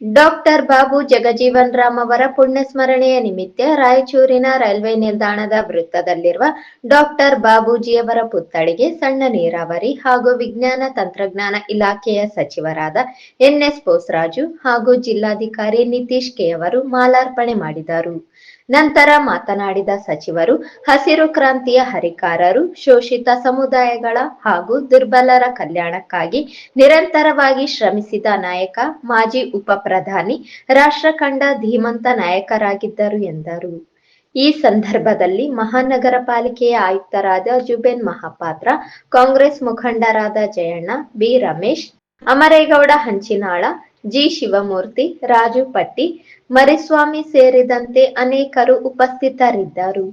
Doctor Babu Jagjivan Ram ಅವರ ಪುಣ್ಯಸ್ಮರಣೆಯ ನಿಮಿತ್ತ ರಾಯಚೂರಿನ ರೈಲ್ವೆ ನಿಲ್ದಾಣದ ವೃತ್ತದಲ್ಲಿರುವ ಡಾಕ್ಟರ್ ಬಾಬೂಜಿಯವರ ಪುತ್ಥಳಿಗೆ ಸಣ್ಣ ನೀರಾವರಿ ಹಾಗೂ ವಿಜ್ಞಾನ ತಂತ್ರಜ್ಞಾನ ಇಲಾಖೆಯ ಸಚಿವರಾದ ಎನ್ಎಸ್ ಬೋಸರಾಜು ಹಾಗೂ ಜಿಲ್ಲಾಧಿಕಾರಿ ನಿತೀಶ್ ಕೆ ಅವರು ಮಾಲಾರ್ಪಣೆ ಮಾಡಿದರು. ನಂತರ ಮಾತನಾಡಿದ ಸಚಿವರು, ಹಸಿರು ಕ್ರಾಂತಿಯ ಹರಿಕಾರರು, ಶೋಷಿತ ಸಮುದಾಯಗಳ ಹಾಗೂ ದುರ್ಬಲರ ಕಲ್ಯಾಣಕ್ಕಾಗಿ ನಿರಂತರವಾಗಿ ಶ್ರಮಿಸಿದ ನಾಯಕ, ಮಾಜಿ ಉಪ ಪ್ರಧಾನಿ ರಾಷ್ಟ್ರ ಕಂಡ ಧೀಮಂತ ನಾಯಕರಾಗಿದ್ದರು ಎಂದರು. ಈ ಸಂದರ್ಭದಲ್ಲಿ ಮಹಾನಗರ ಪಾಲಿಕೆಯ ಆಯುಕ್ತರಾದ ಜುಬೇನ್ ಮಹಾಪಾತ್ರ, ಕಾಂಗ್ರೆಸ್ ಮುಖಂಡರಾದ ಜಯಣ್ಣ, ಬಿ ರಮೇಶ್, ಅಮರೇಗೌಡ ಹಂಚಿನಾಳ, ಜಿ ಶಿವಮೂರ್ತಿ, ರಾಜು ಪಟ್ಟಿ, ಮರಿಸ್ವಾಮಿ ಸೇರಿದಂತೆ ಅನೇಕರು ಉಪಸ್ಥಿತರಿದ್ದರು.